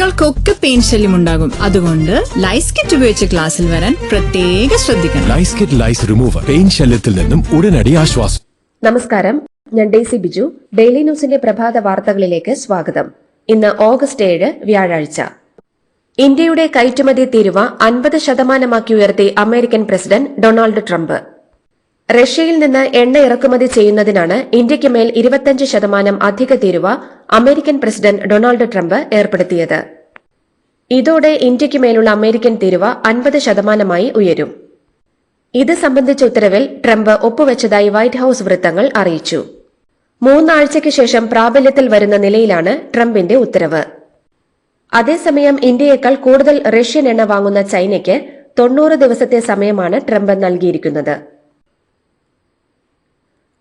കുട്ടികൾക്കൊക്കെ പെയിൻ ശല്യം ഉണ്ടാകും. അതുകൊണ്ട് ലൈസ് കിറ്റ് ഉപയോഗിച്ച് ക്ലാസ്സിൽ വരാൻ പ്രത്യേക ശ്രദ്ധിക്കണം. Lice kit lice remover pain ശല്യത്തിൽ നിന്നും ഉടനടി ആശ്വാസം. നമസ്കാരം. ഞാൻ ഡേസി ബിജു. ഡെയിലി ന്യൂസിന്റെ പ്രഭാത വാർത്തകളിലേക്ക് സ്വാഗതം. ഇന്ന് ഓഗസ്റ്റ് ഏഴ് വ്യാഴാഴ്ച. ഇന്ത്യയുടെ കയറ്റുമതി തീരുവ അൻപത് ശതമാനമാക്കി ഉയർത്തി അമേരിക്കൻ പ്രസിഡന്റ് ഡൊണാൾഡ് ട്രംപ്. റഷ്യയിൽ നിന്ന് എണ്ണ ഇറക്കുമതി ചെയ്യുന്നതിനാണ് ഇന്ത്യയ്ക്ക് മേൽ ഇരുപത്തിയഞ്ച് ശതമാനം അധിക തീരുവ അമേരിക്കൻ പ്രസിഡന്റ് ഡൊണാൾഡ് ട്രംപ് ഏർപ്പെടുത്തിയത്. ഇതോടെ ഇന്ത്യയ്ക്ക് മേലുള്ള അമേരിക്കൻ തീരുവ അൻപത് ശതമാനമായി ഉയരും. ഇത് സംബന്ധിച്ച ഉത്തരവിൽ ട്രംപ് ഒപ്പുവെച്ചതായി വൈറ്റ് ഹൌസ് വൃത്തങ്ങൾ അറിയിച്ചു. മൂന്നാഴ്ചയ്ക്ക് ശേഷം പ്രാബല്യത്തിൽ വരുന്ന നിലയിലാണ് ട്രംപിന്റെ ഉത്തരവ്. അതേസമയം ഇന്ത്യയേക്കാൾ കൂടുതൽ റഷ്യൻ എണ്ണ വാങ്ങുന്ന ചൈനയ്ക്ക് തൊണ്ണൂറ് ദിവസത്തെ സമയമാണ് ട്രംപ് നൽകിയിരിക്കുന്നത്.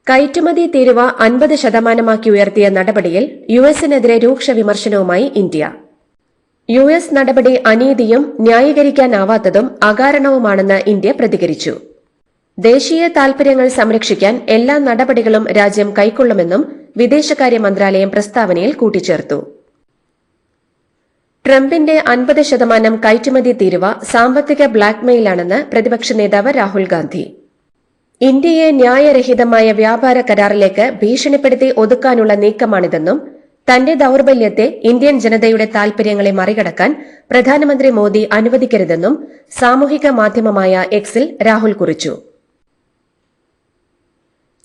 കയറ്റുമതി തീരുവ അൻപത് ശതമാനമാക്കി ഉയർത്തിയ നടപടിയിൽ യുഎസിനെതിരെ രൂക്ഷ വിമർശനവുമായി ഇന്ത്യ. യു എസ് നടപടി അനീതിയും ന്യായീകരിക്കാനാവാത്തതും അകാരണവുമാണെന്ന് ഇന്ത്യ പ്രതികരിച്ചു. ദേശീയ താൽപര്യങ്ങൾ സംരക്ഷിക്കാൻ എല്ലാ നടപടികളും രാജ്യം കൈക്കൊള്ളുമെന്നും വിദേശകാര്യ മന്ത്രാലയം പ്രസ്താവനയിൽ കൂട്ടിച്ചേർത്തു. ട്രംപിന്റെ അൻപത് ശതമാനം കയറ്റുമതി തീരുവ സാമ്പത്തിക ബ്ലാക്ക്മെയിലാണെന്ന് പ്രതിപക്ഷ നേതാവ് രാഹുൽ ഗാന്ധി. ഇന്ത്യയെ ന്യായരഹിതമായ വ്യാപാര കരാറിലേക്ക് ഭീഷണിപ്പെടുത്തി ഒതുക്കാനുള്ള നീക്കമാണിതെന്നും തന്റെ ദൌർബല്യത്തെ ഇന്ത്യൻ ജനതയുടെ താൽപര്യങ്ങളെ മറികടക്കാൻ പ്രധാനമന്ത്രി മോദി അനുവദിക്കരുതെന്നും സാമൂഹിക മാധ്യമമായ എക്സിൽ രാഹുൽ കുറിച്ചു.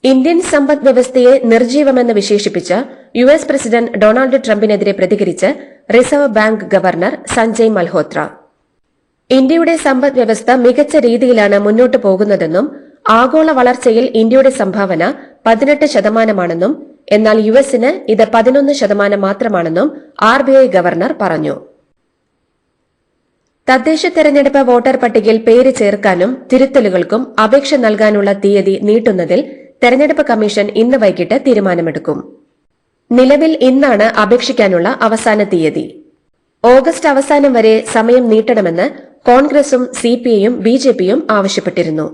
ഇന്ത്യൻ സമ്പദ് വ്യവസ്ഥയെ നിർജീവമെന്ന് വിശേഷിപ്പിച്ച യു എസ് പ്രസിഡന്റ് ഡൊണാൾഡ് ട്രംപിനെതിരെ പ്രതികരിച്ച് Reserve Bank governor Sanjay Malhotra. ഇന്ത്യയുടെ സമ്പദ് വ്യവസ്ഥ മികച്ച രീതിയിലാണ് മുന്നോട്ടു പോകുന്നതെന്നും ആഗോള വളർച്ചയിൽ ഇന്ത്യയുടെ സംഭാവന പതിനെട്ട് ശതമാനമാണെന്നും എന്നാൽ യു എസിന് ഇത് പതിനൊന്ന് ശതമാനം മാത്രമാണെന്നും ആർ ബി ഐ ഗവർണർ പറഞ്ഞു. തദ്ദേശ തെരഞ്ഞെടുപ്പ് വോട്ടർ പട്ടികയിൽ പേര് ചേർക്കാനും തിരുത്തലുകൾക്കും അപേക്ഷ നൽകാനുള്ള തീയതി നീട്ടുന്നതിൽ തെരഞ്ഞെടുപ്പ് കമ്മീഷൻ ഇന്ന് വൈകിട്ട് തീരുമാനമെടുക്കും. നിലവിൽ ഇന്നാണ് അപേക്ഷിക്കാനുള്ള അവസാന തീയതി. ഓഗസ്റ്റ് അവസാനം വരെ സമയം നീട്ടണമെന്ന് കോൺഗ്രസും സിപിഐയും ബിജെപിയും ആവശ്യപ്പെട്ടിരുന്നു.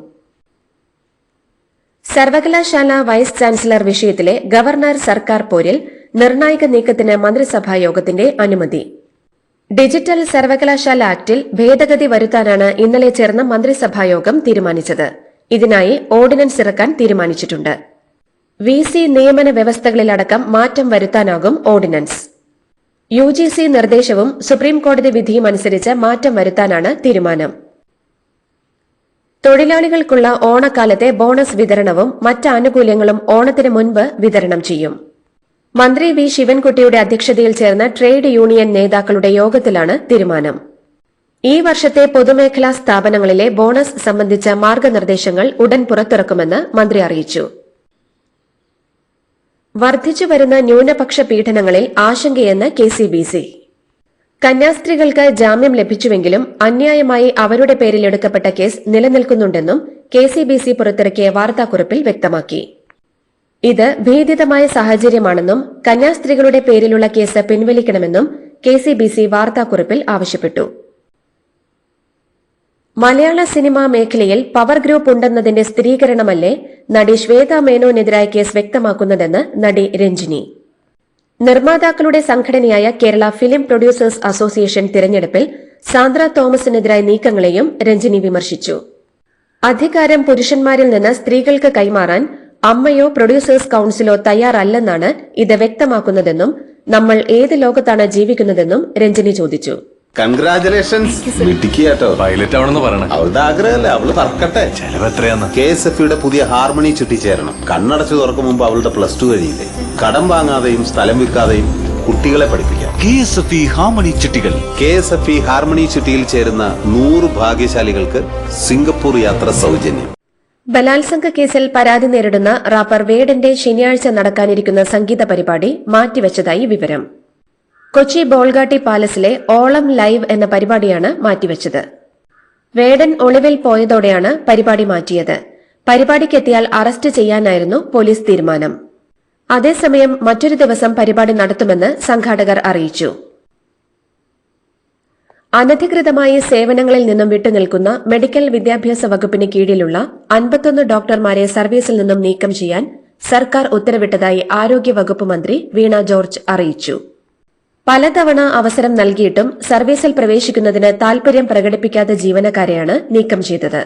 സർവകലാശാല വൈസ് ചാൻസലർ വിഷയത്തിലെ ഗവർണർ സർക്കാർ പോരിൽ നിർണായക നീക്കത്തിന് മന്ത്രിസഭാ യോഗത്തിന്റെ അനുമതി. ഡിജിറ്റൽ സർവകലാശാല ആക്ടിൽ ഭേദഗതി വരുത്താനാണ് ഇന്നലെ ചേർന്ന മന്ത്രിസഭാ യോഗം തീരുമാനിച്ചത്. ഇതിനായി ഓർഡിനൻസ് ഇറക്കാൻ തീരുമാനിച്ചിട്ടുണ്ട്. വി സി നിയമന വ്യവസ്ഥകളിലടക്കം മാറ്റം വരുത്താനാകും ഓർഡിനൻസ്. യു ജി സി നിർദ്ദേശവും സുപ്രീംകോടതി വിധിയും അനുസരിച്ച് മാറ്റം വരുത്താനാണ് തീരുമാനം. തൊഴിലാളികൾക്കുള്ള ഓണക്കാലത്തെ ബോണസ് വിതരണവും മറ്റ് ആനുകൂല്യങ്ങളും ഓണത്തിന് മുൻപ് വിതരണം ചെയ്യും. മന്ത്രി വി ശിവൻകുട്ടിയുടെ അധ്യക്ഷതയിൽ ചേർന്ന ട്രേഡ് യൂണിയൻ നേതാക്കളുടെ യോഗത്തിലാണ് തീരുമാനം. ഈ വർഷത്തെ പൊതുമേഖലാ സ്ഥാപനങ്ങളിലെ ബോണസ് സംബന്ധിച്ച മാർഗനിർദ്ദേശങ്ങൾ ഉടൻ പുറത്തിറക്കുമെന്ന് മന്ത്രി അറിയിച്ചു. വർദ്ധിച്ചുവരുന്ന ന്യൂനപക്ഷ പീഡനങ്ങളിൽ ആശങ്കയെന്ന് കെ സി ബി സി. കന്യാസ്ത്രീകൾക്ക് ജാമ്യം ലഭിച്ചുവെങ്കിലും അന്യായമായി അവരുടെ പേരിൽ എടുക്കപ്പെട്ട കേസ് നിലനിൽക്കുന്നുണ്ടെന്നും കെ സി ബി സി പുറത്തിറക്കിയ വാർത്താക്കുറിപ്പിൽ വ്യക്തമാക്കി. ഇത് ഭീതിതമായ സാഹചര്യമാണെന്നും കന്യാസ്ത്രീകളുടെ പേരിലുള്ള കേസ് പിൻവലിക്കണമെന്നും കെ സി ബി സി വാർത്താക്കുറിപ്പിൽ ആവശ്യപ്പെട്ടു. മലയാള സിനിമാ മേഖലയിൽ പവർ ഗ്രൂപ്പ് ഉണ്ടെന്നതിന്റെ സ്ഥിരീകരണമല്ലേ നടി ശ്വേത മേനോനെതിരായ കേസ് വ്യക്തമാക്കുന്നതെന്ന് നടി രഞ്ജിനി. നിർമ്മാതാക്കളുടെ സംഘടനയായ കേരള ഫിലിം പ്രൊഡ്യൂസേഴ്സ് അസോസിയേഷൻ തിരഞ്ഞെടുപ്പിൽ സാന്ദ്ര തോമസിനെതിരായ നീക്കങ്ങളെയും രഞ്ജിനി വിമർശിച്ചു. അധികാരം പുരുഷന്മാരിൽ നിന്ന് സ്ത്രീകൾക്ക് കൈമാറാൻ അമ്മയോ പ്രൊഡ്യൂസേഴ്സ് കൌൺസിലോ തയ്യാറല്ലെന്നാണ് ഇത് വ്യക്തമാക്കുന്നതെന്നും നമ്മൾ ഏത് ലോകത്താണ് ജീവിക്കുന്നതെന്നും രഞ്ജിനി ചോദിച്ചു. കൺഗ്രാചുലേഷൻസ് മിടുക്കിയാട്ടോ പൈലറ്റ് ആവണമെന്ന് പറയണേ. അവളുടെ ആഗ്രഹമല്ലേ? അവൾ പറക്കട്ടെ ചെലവ് എത്രയാന്ന്? കെ എസ് എഫ് യുടെ പുതിയ ഹാർമണി ചുറ്റിച്ചേരണം കണ്ണടച്ചു തുറക്കും മുമ്പ് അവളുടെ പ്ലസ് ടു കഴിയില്ലേ? കടം വാങ്ങാതെയും സ്ഥലം വിൽക്കാതെയും കുട്ടികളെ പഠിപ്പിക്കാം. K S F E harmony ചിട്ടികൾ. K S F E harmony ചുറ്റിയിൽ ചേരുന്ന നൂറ് ഭാഗ്യശാലികൾക്ക് സിംഗപ്പൂർ യാത്ര സൗജന്യം. ബലാത്സംഗ കേസിൽ പരാതി നേരിടുന്ന റാപ്പർ വേഡന്റെ ശനിയാഴ്ച നടക്കാനിരിക്കുന്ന സംഗീത പരിപാടി മാറ്റിവച്ചതായി വിവരം. കൊച്ചി ബോൾഗാട്ടി പാലസിലെ ഓളം ലൈവ് എന്ന പരിപാടിയാണ് മാറ്റിവച്ചത്. വേടൻ ഒളിവിൽ പോയതോടെയാണ് പരിപാടി മാറ്റിയത്. പരിപാടിക്കെത്തിയാൽ അറസ്റ്റ് ചെയ്യാനായിരുന്നു പോലീസ് തീരുമാനം. അതേസമയം മറ്റൊരു ദിവസം പരിപാടി നടത്തുമെന്ന് സംഘാടകർ അറിയിച്ചു. അനധികൃതമായി സേവനങ്ങളിൽ നിന്നും വിട്ടുനിൽക്കുന്ന മെഡിക്കൽ വിദ്യാഭ്യാസ വകുപ്പിന് കീഴിലുള്ള അൻപത്തൊന്ന് ഡോക്ടർമാരെ സർവീസിൽ നിന്നും നീക്കം ചെയ്യാൻ സർക്കാർ ഉത്തരവിട്ടതായി ആരോഗ്യവകുപ്പ് മന്ത്രി വീണ ജോർജ് അറിയിച്ചു. പലതവണ അവസരം നൽകിയിട്ടും സർവീസിൽ പ്രവേശിക്കുന്നതിന് താൽപര്യം പ്രകടിപ്പിക്കാത്ത ജീവനക്കാരെയാണ് നീക്കം ചെയ്തത്.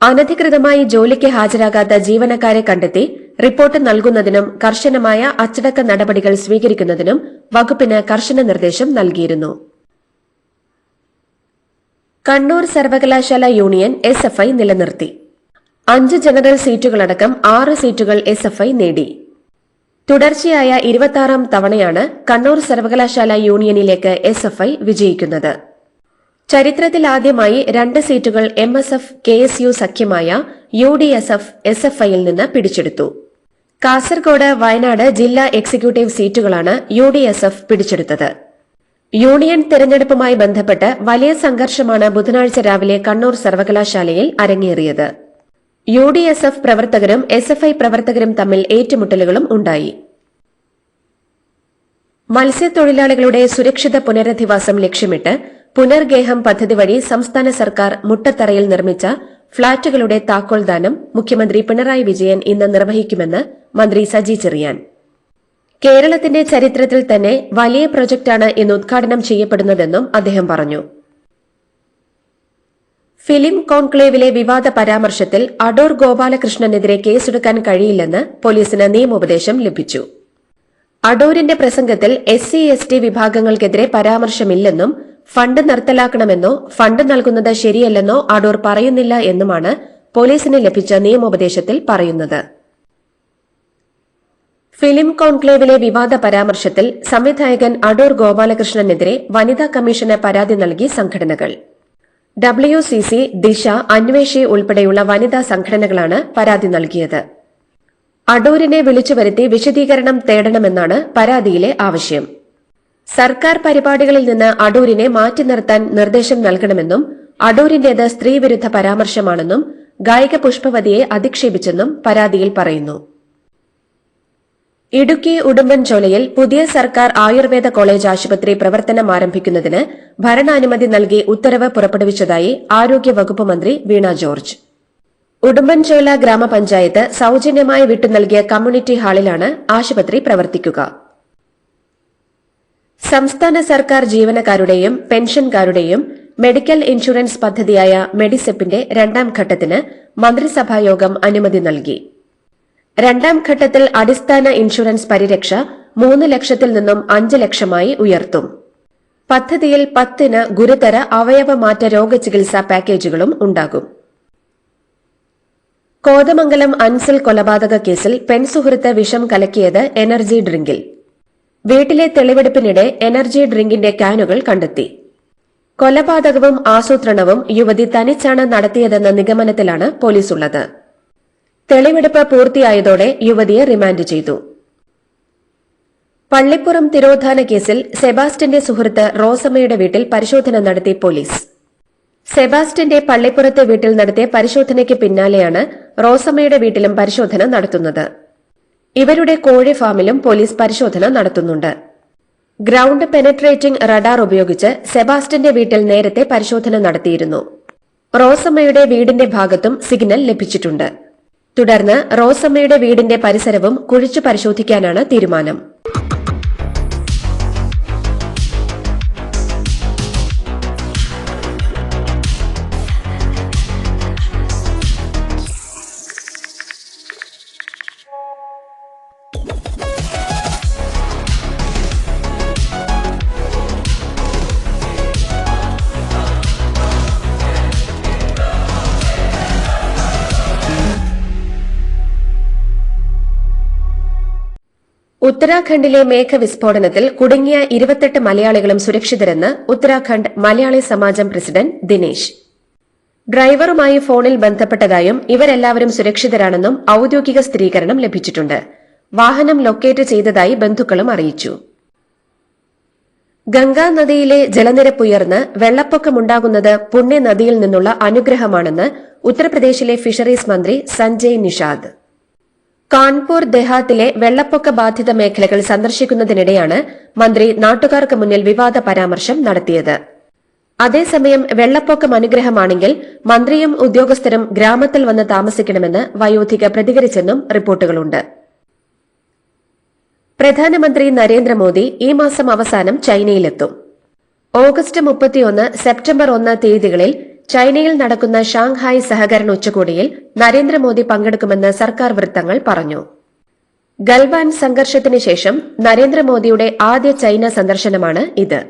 അനധികൃതമായി ജോലിക്ക് ഹാജരാകാത്ത ജീവനക്കാരെ കണ്ടെത്തി റിപ്പോർട്ട് നൽകുന്നതിനും കർശനമായ അച്ചടക്ക നടപടികൾ സ്വീകരിക്കുന്നതിനും വകുപ്പിന് കർശന നിർദ്ദേശം നൽകിയിരുന്നു. കണ്ണൂർ സർവകലാശാല യൂണിയൻ എസ് എഫ് ഐ നിലനിർത്തി. അഞ്ച് ജനറൽ സീറ്റുകളടക്കം ആറ് സീറ്റുകൾ എസ് എഫ് ഐ നേടി. തുടർച്ചയായ ഇരുപത്തിയാറാം തവണയാണ് കണ്ണൂർ സർവകലാശാല യൂണിയനിലേക്ക് എസ് എഫ് ഐ വിജയിക്കുന്നത്. ചരിത്രത്തിലാദ്യമായി രണ്ട് സീറ്റുകൾ M S F K S U സഖ്യമായ U D S F S F ഐയിൽ നിന്ന് പിടിച്ചെടുത്തു. കാസർഗോഡ് വയനാട് ജില്ലാ എക്സിക്യൂട്ടീവ് സീറ്റുകളാണ് യു ഡി എസ് എഫ് പിടിച്ചെടുത്തത്. യൂണിയൻ തെരഞ്ഞെടുപ്പുമായി ബന്ധപ്പെട്ട് വലിയ സംഘർഷമാണ് ബുധനാഴ്ച രാവിലെ കണ്ണൂർ സർവകലാശാലയിൽ അരങ്ങേറിയത്. യു ഡി എസ് എഫ് പ്രവർത്തകരും എസ് എഫ് ഐ പ്രവർത്തകരും തമ്മിൽ ഏറ്റുമുട്ടലുകളും ഉണ്ടായി. മത്സ്യത്തൊഴിലാളികളുടെ സുരക്ഷിത പുനരധിവാസം ലക്ഷ്യമിട്ട് പുനർഗേഹം പദ്ധതി വഴി സംസ്ഥാന സർക്കാർ മുട്ടത്തറയിൽ നിർമ്മിച്ച ഫ്ളാറ്റുകളുടെ താക്കോൽദാനം മുഖ്യമന്ത്രി പിണറായി വിജയൻ ഇന്ന് നിർവഹിക്കുമെന്ന് മന്ത്രി സജി ചെറിയാൻ. കേരളത്തിന്റെ ചരിത്രത്തിൽ തന്നെ വലിയ പ്രൊജക്ടാണ് ഇന്ന് ഉദ്ഘാടനം ചെയ്യപ്പെടുന്നതെന്നും അദ്ദേഹം പറഞ്ഞു. ഫിലിം കോൺക്ലേവിലെ വിവാദ പരാമർശത്തിൽ അടൂർ ഗോപാലകൃഷ്ണനെതിരെ കേസെടുക്കാൻ കഴിയില്ലെന്ന് പോലീസിന് നിയമോപദേശം ലഭിച്ചു. അടൂരിന്റെ പ്രസംഗത്തിൽ എസ് സി എസ് ടി വിഭാഗങ്ങൾക്കെതിരെ പരാമർശമില്ലെന്നും ഫണ്ട് നിർത്തലാക്കണമെന്നോ ഫണ്ട് നൽകുന്നത് ശരിയല്ലെന്നോ അടൂർ പറയുന്നില്ല എന്നുമാണ് പോലീസിന് ലഭിച്ച നിയമോപദേശത്തിൽ പറയുന്നത്. ഫിലിം കോൺക്ലേവിലെ വിവാദ പരാമർശത്തിൽ സംവിധായകൻ അടൂർ ഗോപാലകൃഷ്ണനെതിരെ വനിതാ കമ്മീഷന് പരാതി നൽകി സംഘടനകൾ. ഡബ്ല്യു സി സി ദിശ അന്വേഷി ഉൾപ്പെടെയുള്ള വനിതാ സംഘടനകളാണ് പരാതി നൽകിയത്. അടൂരിനെ വിളിച്ചുവരുത്തി വിശദീകരണം തേടണമെന്നാണ് പരാതിയിലെ ആവശ്യം. സർക്കാർ പരിപാടികളിൽ നിന്ന് അടൂരിനെ മാറ്റി നിർത്താൻ നിർദ്ദേശം നൽകണമെന്നും അടൂരിന്റേത് സ്ത്രീവിരുദ്ധ പരാമർശമാണെന്നും ഗായിക പുഷ്പവതിയെ അധിക്ഷേപിച്ചെന്നും പരാതിയിൽ പറയുന്നു. ഇടുക്കി ഉടുമ്പൻചോലയിൽ പുതിയ സർക്കാർ ആയുർവേദ കോളേജ് ആശുപത്രി പ്രവർത്തനം ആരംഭിക്കുന്നതിന് ഭരണാനുമതി നൽകി ഉത്തരവ് പുറപ്പെടുവിച്ചതായി ആരോഗ്യവകുപ്പ് മന്ത്രി വീണ ജോർജ്. ഉടുമ്പൻചോല ഗ്രാമപഞ്ചായത്ത് സൌജന്യമായി വിട്ടു നൽകിയ കമ്മ്യൂണിറ്റി ഹാളിലാണ് ആശുപത്രി പ്രവർത്തിക്കുക. സംസ്ഥാന സർക്കാർ ജീവനക്കാരുടെയും പെൻഷൻകാരുടെയും മെഡിക്കൽ ഇൻഷുറൻസ് പദ്ധതിയായ മെഡിസെപ്പിന്റെ രണ്ടാം ഘട്ടത്തിന് മന്ത്രിസഭായോഗം അനുമതി നൽകി. രണ്ടാം ഘട്ടത്തിൽ അടിസ്ഥാന ഇൻഷുറൻസ് പരിരക്ഷ മൂന്ന് ലക്ഷത്തിൽ നിന്നും അഞ്ച് ലക്ഷമായി ഉയർത്തും. പദ്ധതിയിൽ പത്തിന് ഗുരുതര അവയവമാറ്റ രോഗചികിത്സാ പാക്കേജുകളും ഉണ്ടാകും. കോതമംഗലം അൻസിൽ കൊലപാതക കേസിൽ പെൺസുഹൃത്ത് വിഷം കലക്കിയത് എനർജി ഡ്രിങ്കിൽ. വീട്ടിലെ തെളിവെടുപ്പിനിടെ എനർജി ഡ്രിങ്കിന്റെ ക്യാനുകൾ കണ്ടെത്തി. കൊലപാതകവും ആസൂത്രണവും യുവതി തനിച്ചാണ് നടത്തിയതെന്ന നിഗമനത്തിലാണ് പോലീസുള്ളത്. തെളിവെടുപ്പ് പൂർത്തിയായതോടെ യുവതിയെ റിമാൻഡ് ചെയ്തു. പള്ളിപ്പുറം തിരോധാന കേസിൽ സെബാസ്റ്റ്യന്റെ സുഹൃത്ത് റോസമ്മയുടെ വീട്ടിൽ പരിശോധന നടത്തി പോലീസ്. സെബാസ്റ്റ്യന്റെ പള്ളിപ്പുറത്തെ വീട്ടിൽ നടത്തിയ പരിശോധനയ്ക്ക് പിന്നാലെയാണ് റോസമ്മയുടെ വീട്ടിലും പരിശോധന നടത്തുന്നത്. ഇവരുടെ കോഴി ഫാമിലും പോലീസ് പരിശോധന നടത്തുന്നുണ്ട്. ഗ്രൌണ്ട് പെനട്രേറ്റിംഗ് റഡാർ ഉപയോഗിച്ച് സെബാസ്റ്റ്യന്റെ വീട്ടിൽ നേരത്തെ പരിശോധന നടത്തിയിരുന്നു. റോസമ്മയുടെ വീടിന്റെ ഭാഗത്തും സിഗ്നൽ ലഭിച്ചിട്ടുണ്ട്. തുടർന്ന് റോസമ്മയുടെ വീടിന്റെ പരിസരവും കുഴിച്ചു പരിശോധിക്കാനാണ് തീരുമാനം ഉത്തരാഖണ്ഡിലെ മേഘവിസ്ഫോടനത്തിൽ കുടുങ്ങിയ ഇരുപത്തെട്ട് മലയാളികളും സുരക്ഷിതരെന്ന് ഉത്തരാഖണ്ഡ് മലയാളി സമാജം പ്രസിഡന്റ് ദിനേശ്. ഡ്രൈവറുമായി ഫോണിൽ ബന്ധപ്പെട്ടതായും ഇവരെല്ലാവരും സുരക്ഷിതരാണെന്നും ഔദ്യോഗിക സ്ഥിരീകരണം ലഭിച്ചിട്ടുണ്ട്. വാഹനം ലൊക്കേറ്റ് ചെയ്തതായി ബന്ധുക്കളും അറിയിച്ചു. ഗംഗാ നദിയിലെ ജലനിരപ്പ് ഉയർന്ന് വെള്ളപ്പൊക്കമുണ്ടാകുന്നത് പുണ്യനദിയിൽ നിന്നുള്ള അനുഗ്രഹമാണെന്ന് ഉത്തർപ്രദേശിലെ ഫിഷറീസ് മന്ത്രി സഞ്ജയ് നിഷാദ്. കാൺപൂർ ദെഹാത്തിലെ വെള്ളപ്പൊക്ക ബാധിത മേഖലകൾ സന്ദർശിക്കുന്നതിനിടെയാണ് മന്ത്രി നാട്ടുകാർക്ക് മുന്നിൽ വിവാദ പരാമർശം നടത്തിയത്. അതേസമയം വെള്ളപ്പൊക്കം അനുഗ്രഹമാണെങ്കിൽ മന്ത്രിയും ഉദ്യോഗസ്ഥരും ഗ്രാമത്തിൽ വന്ന് താമസിക്കണമെന്ന് വയോധിക പ്രതികരിച്ചെന്നും റിപ്പോർട്ടുകളുണ്ട്. പ്രധാനമന്ത്രി നരേന്ദ്രമോദി ഈ മാസം അവസാനം ചൈനയിലെത്തും. ഓഗസ്റ്റ് മുപ്പത്തിയൊന്ന് സെപ്റ്റംബർ ഒന്ന് തീയതികളിൽ ചൈനയിൽ നടക്കുന്ന ഷാങ്ഹായ് സഹകരണ ഉച്ചകോടിയിൽ നരേന്ദ്രമോദി പങ്കെടുക്കുമെന്ന് സർക്കാർ വൃത്തങ്ങൾ പറഞ്ഞു. ഗൽവാൻ സംഘർഷത്തിന് ശേഷം നരേന്ദ്രമോദിയുടെ ആദ്യ ചൈന സന്ദർശനമാണ് ഇത്.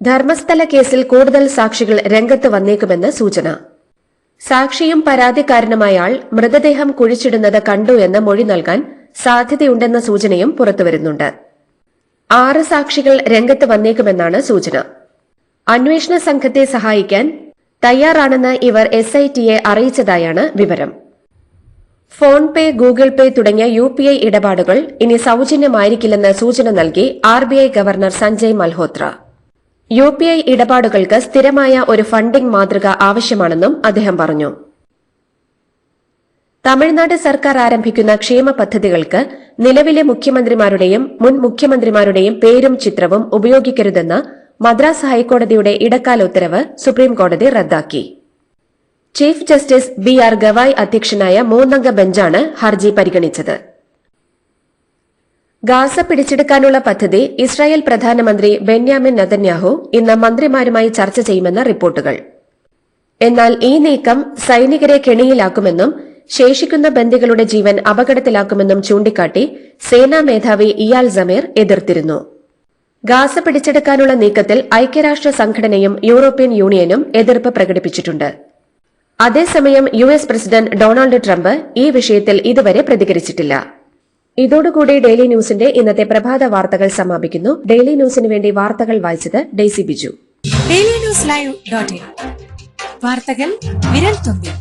ധർമ്മസ്ഥല കേസിൽ കൂടുതൽ സാക്ഷികൾ രംഗത്ത് വന്നേക്കുമെന്ന് സൂചന. സാക്ഷിയും പരാതിക്കാരനുമായാൾ മൃതദേഹം കുഴിച്ചിടുന്നത് കണ്ടു എന്ന് മൊഴി നൽകാൻ സാധ്യതയുണ്ടെന്ന സൂചനയും പുറത്തുവരുന്നുണ്ട്. ആറ് സാക്ഷികൾ രംഗത്ത് വന്നേക്കുമെന്നാണ് സൂചന. അന്വേഷണ സംഘത്തെ സഹായിക്കാൻ തയ്യാറാണെന്ന് ഇവർ എസ് ഐ ടിയെ അറിയിച്ചതായാണ് വിവരം. ഫോൺ പേ ഗൂഗിൾ പേ തുടങ്ങിയ യു പി ഐ ഇടപാടുകൾ ഇനി സൌജന്യമായിരിക്കില്ലെന്ന് സൂചന നൽകി R B I governor Sanjay Malhotra. U P I ഇടപാടുകൾക്ക് സ്ഥിരമായ ഒരു ഫണ്ടിംഗ് മാതൃക ആവശ്യമാണെന്നും അദ്ദേഹം പറഞ്ഞു. തമിഴ്നാട് സർക്കാർ ആരംഭിക്കുന്ന ക്ഷേമ പദ്ധതികൾക്ക് നിലവിലെ മുഖ്യമന്ത്രിമാരുടെയും മുൻ മുഖ്യമന്ത്രിമാരുടെയും പേരും ചിത്രവും ഉപയോഗിക്കരുതെന്ന് മദ്രാസ് ഹൈക്കോടതിയുടെ ഇടക്കാല ഉത്തരവ് സുപ്രീംകോടതി റദ്ദാക്കി. Chief justice B R Gavai അധ്യക്ഷനായ മൂന്നംഗ ബെഞ്ചാണ് ഹർജി പരിഗണിച്ചത്. ഗാസ പിടിച്ചെടുക്കാനുള്ള പദ്ധതി ഇസ്രായേൽ പ്രധാനമന്ത്രി ബെന്യാമിൻ നതന്യാഹു ഇന്ന് മന്ത്രിമാരുമായി ചർച്ച ചെയ്യുമെന്ന റിപ്പോർട്ടുകൾ. എന്നാൽ ഈ നീക്കം സൈനികരെ കെണിയിലാക്കുമെന്നും ശേഷിക്കുന്ന ബന്ദികളുടെ ജീവൻ അപകടത്തിലാക്കുമെന്നും ചൂണ്ടിക്കാട്ടി സേനാ മേധാവി ഇയാൽ സമീർ എതിർത്തിരുന്നു. ഗാസ പിടിച്ചെടുക്കാനുള്ള നീക്കത്തിൽ ഐക്യരാഷ്ട്ര സംഘടനയും യൂറോപ്യൻ യൂണിയനും എതിർപ്പ് പ്രകടിപ്പിച്ചിട്ടുണ്ട്. അതേസമയം U S president Donald Trump ഈ വിഷയത്തിൽ ഇതുവരെ പ്രതികരിച്ചിട്ടില്ല. ഇതോടുകൂടി ഡെയിലി ന്യൂസിന്റെ ഇന്നത്തെ പ്രഭാത വാർത്തകൾ സമാപിക്കുന്നു. ഡെയിലി ന്യൂസിന് വേണ്ടി വാർത്തകൾ വായിച്ചത് Daisy Biju. Daily news live dot വാർത്തകൾ വിരൽ തുമ്പിൽ.